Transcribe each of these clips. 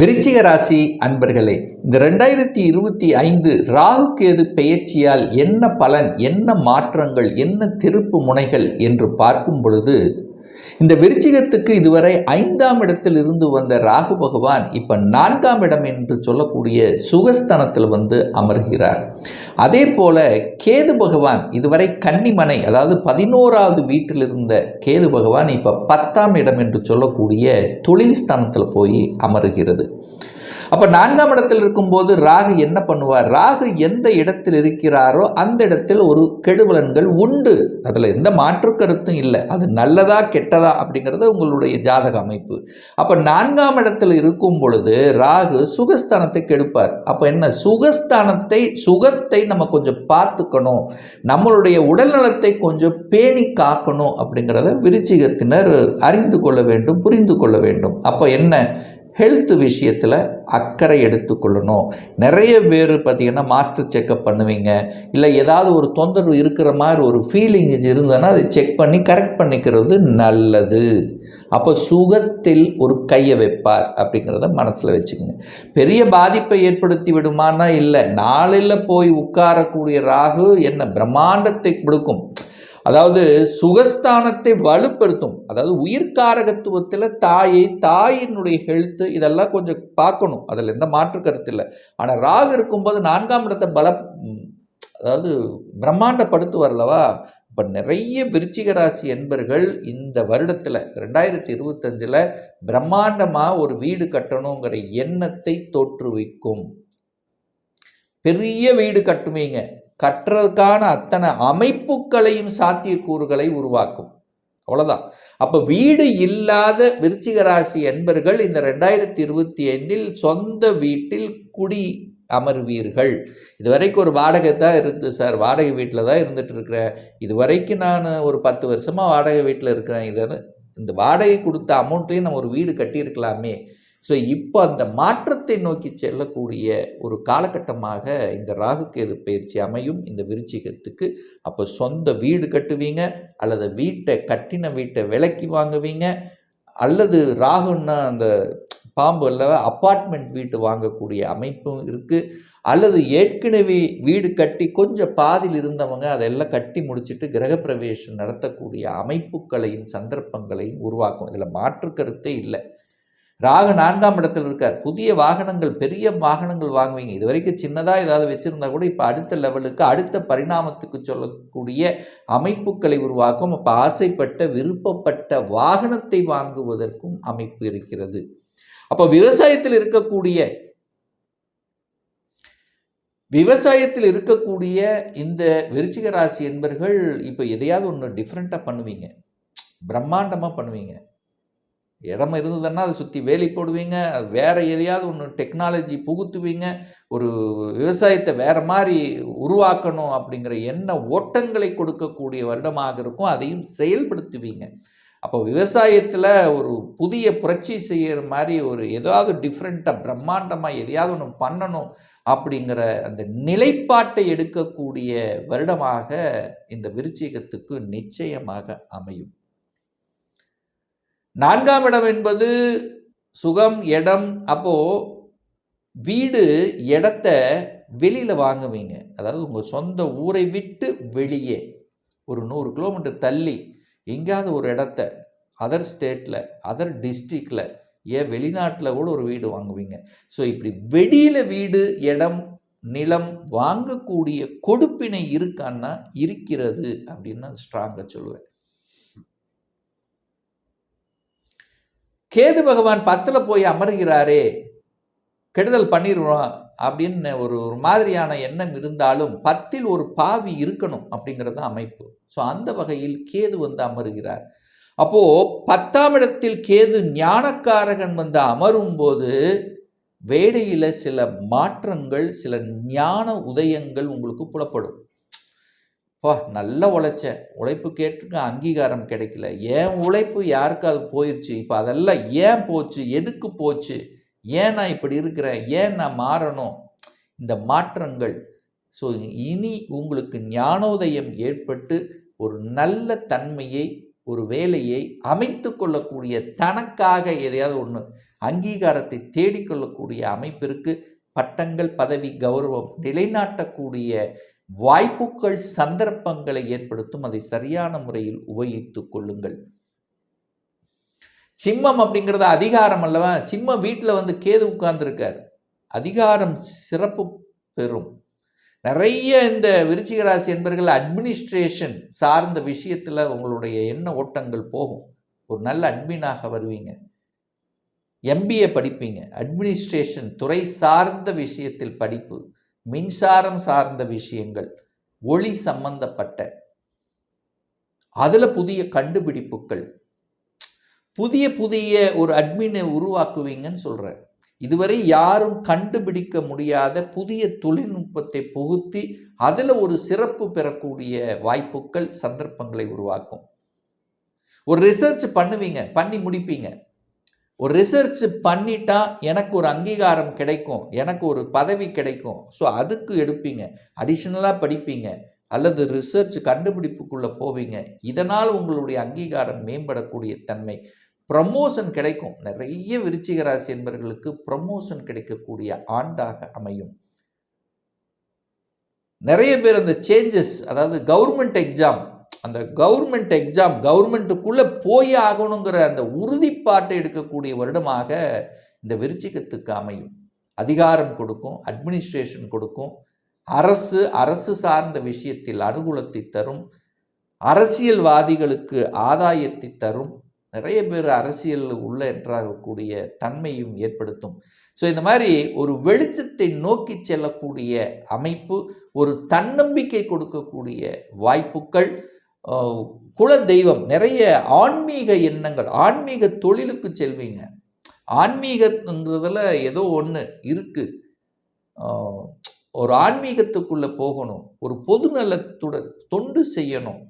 விருச்சிக ராசி அன்பர்களே இந்த ரெண்டாயிரத்தி இருபத்தி ஐந்து ராகு கேது பெயர்ச்சியால் என்ன பலன் என்ன மாற்றங்கள் என்ன திருப்பு முனைகள் என்று பார்க்கும் பொழுது இந்த விருச்சிகத்துக்கு இதுவரை ஐந்தாம் இடத்தில் இருந்து வந்த ராகு பகவான் இப்போ நான்காம் இடம் என்று சொல்லக்கூடிய சுகஸ்தானத்தில் வந்து அமர்கிறார். அதே போல கேது பகவான் இதுவரை கன்னிமனை அதாவது பதினோராவது வீட்டில் இருந்த கேது பகவான் இப்போ பத்தாம் இடம் என்று சொல்லக்கூடிய தொழில் ஸ்தானத்தில் போய் அமருகிறது. அப்போ நான்காம் இடத்தில் இருக்கும்போது ராகு என்ன பண்ணுவார்? ராகு எந்த இடத்தில் இருக்கிறாரோ அந்த இடத்தில் ஒரு கெடுபலன்கள் உண்டு. அதில் எந்த மாற்று கருத்தும் இல்லை. அது நல்லதா கெட்டதா அப்படிங்கிறது உங்களுடைய ஜாதக அமைப்பு. அப்போ நான்காம் இடத்தில் இருக்கும் பொழுது ராகு சுகஸ்தானத்தை கெடுப்பார். அப்போ என்ன? சுகஸ்தானத்தை சுகத்தை நம்ம கொஞ்சம் பார்த்துக்கணும். நம்மளுடைய உடல்நலத்தை கொஞ்சம் பேணி காக்கணும் அப்படிங்கிறத விருச்சிகத்தினர் அறிந்து கொள்ள வேண்டும் புரிந்து கொள்ள வேண்டும். அப்போ என்ன? ஹெல்த் விஷயத்தில் அக்கறை எடுத்துக்கொள்ளணும். நிறைய பேர் பார்த்திங்கன்னா மாஸ்டர் செக்கப் பண்ணுவீங்க. இல்லை ஏதாவது ஒரு தொந்தரவு இருக்கிற மாதிரி ஒரு ஃபீலிங் இருந்ததுன்னா அதை செக் பண்ணி கரெக்ட் பண்ணிக்கிறது நல்லது. அப்போ சுகத்தில் ஒரு கையை வைப்பார் அப்படிங்கிறத மனசில் வச்சுக்கோங்க. பெரிய பாதிப்பை ஏற்படுத்தி விடுமானா இல்லை. நாளில் போய் உட்காரக்கூடிய ராகு என்ன பிரம்மாண்டத்தை கொடுக்கும். அதாவது சுகஸ்தானத்தை வலுப்படுத்தும். அதாவது உயிர்காரகத்துவத்தில் தாயை தாயினுடைய ஹெல்த்து இதெல்லாம் கொஞ்சம் பார்க்கணும். அதில் எந்த மாற்று கருத்து இல்லை. ஆனால் ராகு இருக்கும்போது நான்காம் இடத்தை பல அதாவது பிரம்மாண்டப்படுத்துவார்லவா இப்போ நிறைய விருச்சிக ராசி என்பர்கள் இந்த வருடத்தில் ரெண்டாயிரத்தி இருபத்தஞ்சில் பிரம்மாண்டமாக ஒரு வீடு கட்டணுங்கிற எண்ணத்தை தோற்றுவிக்கும். பெரிய வீடு கட்டுவீங்க. கட்டுறதுக்கான அத்தனை அமைப்புகளையும் சாத்தியக்கூறுகளை உருவாக்கும். அவ்வளோதான் அப்போ வீடு இல்லாத விருச்சிக ராசி என்பர்கள் இந்த ரெண்டாயிரத்தி இருபத்தி ஐந்தில் சொந்த வீட்டில் குடி அமர்வீர்கள். இது வரைக்கும் ஒரு வாடகை தான் இருக்குது சார் வாடகை வீட்டில் தான் இருந்துட்டு இருக்கிறேன் இது வரைக்கும் நான் ஒரு பத்து வருஷமாக வாடகை வீட்டில் இருக்கிறேன். இதை இந்த வாடகை கொடுத்த அமௌண்ட்டையும் நம்ம ஒரு வீடு கட்டியிருக்கலாமே. ஸோ இப்போ அந்த மாற்றத்தை நோக்கி செல்லக்கூடிய ஒரு காலகட்டமாக இந்த ராகுக்கேது பயிற்சி அமையும் இந்த விருச்சிகத்துக்கு. அப்போ சொந்த வீடு கட்டுவீங்க அல்லது வீட்டை கட்டின வீட்டை விலைக்கு வாங்குவீங்க அல்லது ராகுன்னா அந்த பாம்பு அல்ல அப்பார்ட்மெண்ட் வீட்டு வாங்கக்கூடிய அமைப்பும் இருக்குது அல்லது ஏற்கனவே வீடு கட்டி கொஞ்சம் பாதியில் இருந்தவங்க அதெல்லாம் கட்டி முடிச்சுட்டு கிரகப்பிரவேசம் நடத்தக்கூடிய அமைப்புகளையும் சந்தர்ப்பங்களையும் உருவாக்கும். இதில் மாற்று கருத்தே இல்லை. ராகு நான்காம் இடத்தில் இருக்கார். புதிய வாகனங்கள் பெரிய வாகனங்கள் வாங்குவீங்க. இது வரைக்கும் சின்னதாக ஏதாவது வச்சுருந்தா கூட இப்போ அடுத்த லெவலுக்கு அடுத்த பரிணாமத்துக்கு சொல்லக்கூடிய அமைப்புகளை உருவாக்கும். அப்போ ஆசைப்பட்ட விருப்பப்பட்ட வாகனத்தை வாங்குவதற்கும் அமைப்பு இருக்கிறது. அப்போ விவசாயத்தில் இருக்கக்கூடிய விவசாயத்தில் இருக்கக்கூடிய இந்த விருச்சிக ராசி என்பர்கள் இப்போ எதையாவது ஒன்று டிஃப்ரெண்ட்டாக பண்ணுவீங்க. பிரம்மாண்டமாக பண்ணுவீங்க. இடம் இருந்ததுன்னா அதை சுற்றி வேலி போடுவீங்க அது வேறு எதையாவது ஒன்று டெக்னாலஜி புகுத்துவீங்க ஒரு விவசாயத்தை வேறு மாதிரி உருவாக்கணும் அப்படிங்கிற எண்ண ஓட்டங்களை கொடுக்கக்கூடிய வருடமாக இருக்கும். அதையும் செயல்படுத்துவீங்க. அப்போ விவசாயத்தில் ஒரு புதிய புரட்சி செய்கிற மாதிரி ஒரு ஏதாவது டிஃப்ரெண்ட்டாக பிரம்மாண்டமாக எதையாவது ஒன்று பண்ணணும் அப்படிங்கிற அந்த நிலைப்பாட்டை எடுக்கக்கூடிய வருடமாக இந்த விருச்சிகத்துக்கு நிச்சயமாக அமையும். நான்காம் இடம் என்பது சுகம் இடம். அப்போது வீடு இடத்த வெளியில் வாங்குவீங்க. அதாவது உங்கள் சொந்த ஊரை விட்டு வெளியே. ஒரு நூறு கிலோமீட்டர் தள்ளி எங்கேயாவது ஒரு இடத்த அதர் ஸ்டேட்டில் அதர் டிஸ்ட்ரிக்டில் ஏன் வெளிநாட்டில் கூட ஒரு வீடு வாங்குவீங்க. ஸோ இப்படி வெளியில் வீடு இடம் நிலம் வாங்கக்கூடிய கொடுப்பினை இருக்கான்னா இருக்கிறது அப்படின்னு நான் ஸ்ட்ராங்காக சொல்லுவேன் கேது பகவான் பத்தில் போய் அமர்கிறாரே கெடுதல் பண்ணிடுவோம் அப்படின்னு ஒரு ஒரு மாதிரியான எண்ணம் இருந்தாலும் பத்தில் ஒரு பாவி இருக்கணும் அப்படிங்கிறது அமைப்பு. ஸோ அந்த வகையில் கேது வந்து அமருகிறார். அப்போது பத்தாம் இடத்தில் கேது ஞானக்காரகன் வந்து அமரும் போது வேடையில் சில மாற்றங்கள் சில ஞான உதயங்கள் உங்களுக்கு புலப்படும். ஓ நல்லா உழைச்சேன் உழைப்பு கேட்டுருக்க அங்கீகாரம் கிடைக்கல. ஏன் உழைப்பு யாருக்கு அது போயிடுச்சு இப்போ அதெல்லாம் ஏன் போச்சு? எதுக்கு போச்சு? ஏன் நான் இப்படி இருக்கிறேன்? ஏன் நான் மாறணும்? இந்த மாற்றங்கள். ஸோ இனி உங்களுக்கு ஞானோதயம் ஏற்பட்டு ஒரு நல்ல தன்மையை ஒரு வேலையை அமைத்து கொள்ளக்கூடிய தனக்காக எதையாவது ஒன்று அங்கீகாரத்தை தேடிக்கொள்ளக்கூடிய அமைப்பிற்கு பட்டங்கள் பதவி கௌரவம் நிலைநாட்டக்கூடிய வாய்ப்புகள் சந்தர்ப்பங்களை ஏற்படுத்தும் அதை சரியான முறையில் உபயோகித்துக் கொள்ளுங்கள். சிம்மம் அப்படிங்கிறது அதிகாரம் அல்லவா? சிம்மம் வீட்டில் வந்து கேது உட்கார்ந்துருக்கார். அதிகாரம் சிறப்பு பெறும். நிறைய இந்த விருச்சிக ராசி என்பர்கள் அட்மினிஸ்ட்ரேஷன் சார்ந்த விஷயத்தில் உங்களுடைய எண்ண ஓட்டங்கள் போகும். ஒரு நல்ல அட்மினாக வருவீங்க. எம்பிஏ படிப்பீங்க. அட்மினிஸ்ட்ரேஷன் துறை சார்ந்த விஷயத்தில் படிப்பு. மின்சாரம் சார்ந்த விஷயங்கள் ஒளி சம்பந்தப்பட்ட அதில் புதிய கண்டுபிடிப்புகள். புதிய புதிய ஒரு அட்மினை உருவாக்குவீங்கன்னு சொல்கிறேன் இதுவரை யாரும் கண்டுபிடிக்க முடியாத புதிய தொழில்நுட்பத்தை புகுத்தி அதில் ஒரு சிறப்பு பெறக்கூடிய வாய்ப்புகள் சந்தர்ப்பங்களை உருவாக்கும். ஒரு ரிசர்ச் பண்ணுவீங்க பண்ணி முடிப்பீங்க. ஒரு ரிசர்ச் பண்ணிட்டா எனக்கு ஒரு அங்கீகாரம் கிடைக்கும் எனக்கு ஒரு பதவி கிடைக்கும். ஸோ அதுக்கு எடுப்பீங்க. அடிஷ்னலாக படிப்பீங்க. அல்லது ரிசர்ச் கண்டுபிடிப்புக்குள்ளே போவீங்க. இதனால் உங்களுடைய அங்கீகாரம் மேம்படக்கூடிய தன்மை. ப்ரமோஷன் கிடைக்கும். நிறைய விருச்சிக ராசி என்பவர்களுக்கு ப்ரமோஷன் கிடைக்கக்கூடிய ஆண்டாக அமையும். நிறைய பேர் அந்த சேஞ்சஸ் அதாவது கவர்மெண்ட் எக்ஸாம் அந்த கவர்மெண்ட் எக்ஸாம் கவர்மெண்ட்டுக்குள்ளே போய் ஆகணுங்கிற அந்த உறுதிப்பாட்டை எடுக்கக்கூடிய வருடமாக இந்த விருச்சிகத்துக்கு அமையும். அதிகாரம் கொடுக்கும் அட்மினிஸ்ட்ரேஷன் கொடுக்கும். அரசு அரசு சார்ந்த விஷயத்தில் அனுகூலத்தை தரும். அரசியல்வாதிகளுக்கு ஆதாயத்தை தரும். நிறைய பேர் அரசியல் உள்ள என்றாகக்கூடிய தன்மையும் ஏற்படுத்தும். ஸோ இந்த மாதிரி ஒரு வெளிச்சத்தை நோக்கி செல்லக்கூடிய அமைப்பு ஒரு தன்னம்பிக்கை கொடுக்கக்கூடிய வாய்ப்புகள் குல தெய்வம் நிறைய ஆன்மீக எண்ணங்கள் ஆன்மீக தொழிலுக்கு செல்வீங்க. ஆன்மீகன்றதில் ஏதோ ஒன்று இருக்குது ஒரு ஆன்மீகத்துக்குள்ளே போகணும் ஒரு பொது நலத்துடன் தொண்டு செய்யணும்.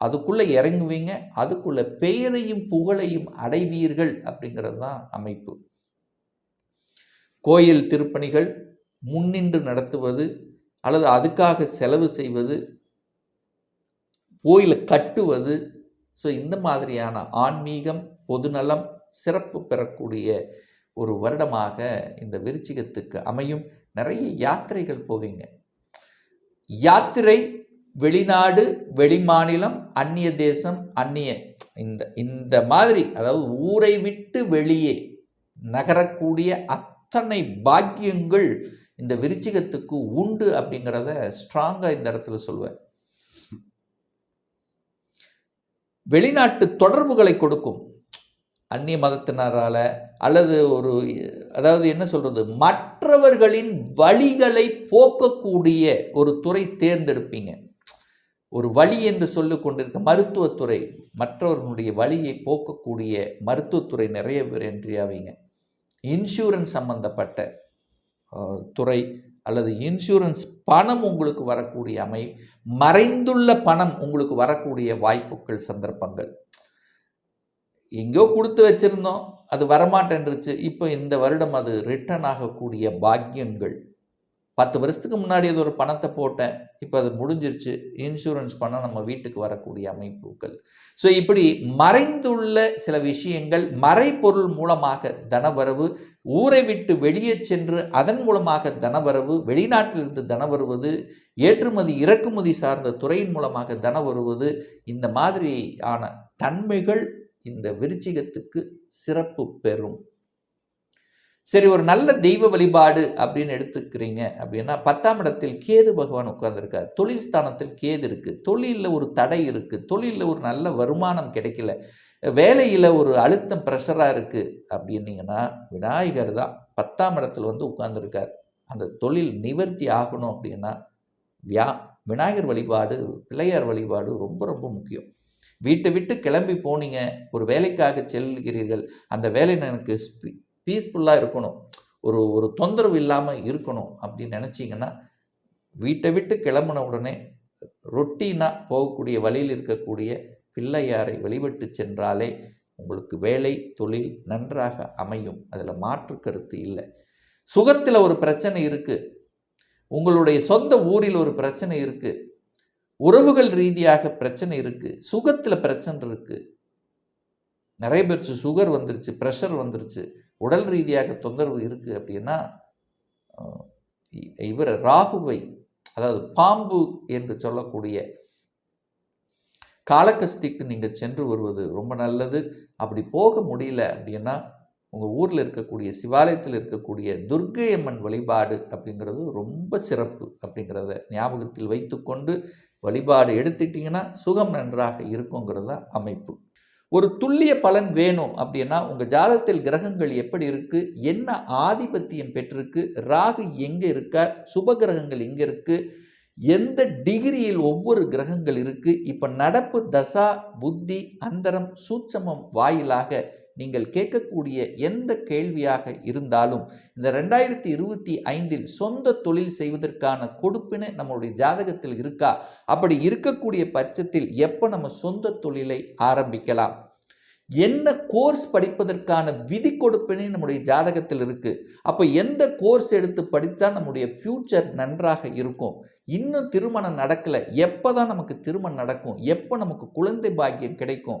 அதுக்குள்ளே இறங்குவீங்க அதுக்குள்ளே பெயரையும் புகழையும் அடைவீர்கள் அப்படிங்கிறது தான் அமைப்பு. கோயில் திருப்பணிகள் முன்னின்று நடத்துவது அல்லது அதுக்காக செலவு செய்வது கோயிலை கட்டுவது. ஸோ இந்த மாதிரியான ஆன்மீகம் பொதுநலம் சிறப்பு பெறக்கூடிய ஒரு வருடமாக இந்த விருச்சிகத்துக்கு அமையும். நிறைய யாத்திரைகள் போவீங்க. யாத்திரை வெளிநாடு வெளிமாநிலம் அந்நிய தேசம் அந்நிய இந்த இந்த மாதிரி அதாவது ஊரை விட்டு வெளியே நகரக்கூடிய அத்தனை பாக்கியங்கள் இந்த விருச்சிகத்துக்கு உண்டு அப்படிங்கிறத ஸ்ட்ராங்காக இந்த இடத்துல சொல்லுவேன். வெளிநாட்டு தொடர்புகளை கொடுக்கும். அந்நிய மதத்தினரால் அல்லது ஒரு அதாவது என்ன சொல்கிறது மற்றவர்களின் வழிகளை போக்கக்கூடிய ஒரு துறை தேர்ந்தெடுப்பீங்க. ஒரு வழி என்று சொல்லி கொண்டிருக்க மருத்துவத்துறை மற்றவர்களுடைய வழியை போக்கக்கூடிய மருத்துவத்துறை நிறைய பேர் என்றியாவீங்க இன்சூரன்ஸ் சம்பந்தப்பட்ட துறை அல்லது இன்சூரன்ஸ் பணம் உங்களுக்கு வரக்கூடிய அமை மறைந்துள்ள பணம் உங்களுக்கு வரக்கூடிய வாய்ப்புகள் சந்தர்ப்பங்கள். எங்கேயோ கொடுத்து வச்சுருந்தோம் அது வரமாட்டேன்ருச்சு இப்போ இந்த வருடம் அது ரிட்டர்ன் ஆகக்கூடிய பாக்கியங்கள். பத்து வருஷத்துக்கு முன்னாடி அது ஒரு பணத்தை போட்டேன். இப்போ அது முடிஞ்சிருச்சு. இன்சூரன்ஸ் பணம் நம்ம வீட்டுக்கு வரக்கூடிய அமைப்புகள். ஸோ இப்படி மறைந்துள்ள சில விஷயங்கள் மறைப்பொருள் மூலமாக தனவரவு ஊரை விட்டு வெளியே சென்று அதன் மூலமாக தனவரவு வெளிநாட்டிலிருந்து தன வருவது ஏற்றுமதி இறக்குமதி சார்ந்த துறையின் மூலமாக தன வருவது இந்த மாதிரியான தன்மைகள் இந்த விருச்சிகத்துக்கு சிறப்பு பெறும். சரி ஒரு நல்ல தெய்வ வழிபாடு அப்படின்னு எடுத்துக்கிறீங்க அப்படின்னா பத்தாம் இடத்தில் கேது பகவான் உட்கார்ந்துருக்கார். தொழில் ஸ்தானத்தில் கேது இருக்குது தொழிலில் ஒரு தடை இருக்குது தொழிலில் ஒரு நல்ல வருமானம் கிடைக்கல. வேலையில் ஒரு அழுத்தம் ப்ரெஷராக இருக்குது அப்படின்னீங்கன்னா விநாயகர் தான் பத்தாம் இடத்துல வந்து உட்கார்ந்துருக்கார். அந்த தொழில் நிவர்த்தி ஆகணும் அப்படின்னா வியா விநாயகர் வழிபாடு பிள்ளையார் வழிபாடு ரொம்ப ரொம்ப முக்கியம். வீட்டை விட்டு கிளம்பி போனீங்க. ஒரு வேலைக்காக செல்கிறீர்கள். அந்த வேலை எனக்கு பீஸ்ஃபுல்லாக இருக்கணும். ஒரு ஒரு தொந்தரவு இல்லாமல் இருக்கணும் அப்படின்னு நினச்சிங்கன்னா வீட்டை விட்டு கிளம்புன உடனே ரொட்டீனாக போகக்கூடிய வழியில் இருக்கக்கூடிய பிள்ளையாரை வழிபட்டு சென்றாலே உங்களுக்கு வேலை தொழில் நன்றாக அமையும். அதில் மாற்று கருத்து இல்லை. சுகத்தில் ஒரு பிரச்சனை இருக்குது உங்களுடைய சொந்த ஊரில் ஒரு பிரச்சனை இருக்குது உறவுகள் ரீதியாக பிரச்சனை இருக்குது சுகத்தில் பிரச்சனை இருக்குது நிறைய பேருக்கு சுகர் வந்துருச்சு ப்ரெஷர் வந்துருச்சு. உடல் ரீதியாக தொந்தரவு இருக்குது அப்படின்னா இவர் ராகுவை அதாவது பாம்பு என்று சொல்லக்கூடிய காலகஸ்திக்கு நீங்கள் சென்று வருவது ரொம்ப நல்லது. அப்படி போக முடியல அப்படின்னா உங்கள் ஊரில் இருக்கக்கூடிய சிவாலயத்தில் இருக்கக்கூடிய துர்க்கை அம்மன் வழிபாடு அப்படிங்கிறது ரொம்ப சிறப்பு அப்படிங்கிறத ஞாபகத்தில் வைத்துக்கொண்டு வழிபாடு எடுத்துட்டிங்கன்னா சுகம் நன்றாக இருக்குங்கிறது தான் அமைப்பு. ஒரு துல்லிய பலன் வேணும் அப்படின்னா உங்கள் ஜாதகத்தில் கிரகங்கள் எப்படி இருக்குது என்ன ஆதிபத்தியம் பெற்றிருக்கு? ராகு எங்கே இருக்கார்? சுப கிரகங்கள் எங்கே இருக்குது எந்த டிகிரியில் ஒவ்வொரு கிரகங்கள் இருக்குது இப்போ நடப்பு தசா புத்தி அந்தரம் சூட்சமம் வாயிலாக நீங்கள் கேட்கக்கூடிய எந்த கேள்வியாக இருந்தாலும் இந்த ரெண்டாயிரத்தி இருபத்தி ஐந்தில் சொந்த தொழில் செய்வதற்கான கொடுப்பினை நம்மளுடைய ஜாதகத்தில் இருக்கா? அப்படி இருக்கக்கூடிய பட்சத்தில் எப்போ நம்ம சொந்த தொழிலை ஆரம்பிக்கலாம்? என்ன கோர்ஸ் படிப்பதற்கான விதி கொடுப்பினை நம்முடைய ஜாதகத்தில் இருக்குது அப்போ எந்த கோர்ஸ் எடுத்து படித்தா நம்முடைய ஃப்யூச்சர் நன்றாக இருக்கும்? இன்னும் திருமணம் நடக்கலை. எப்போ தான் நமக்கு திருமணம் நடக்கும்? எப்போ நமக்கு குழந்தை பாக்கியம் கிடைக்கும்?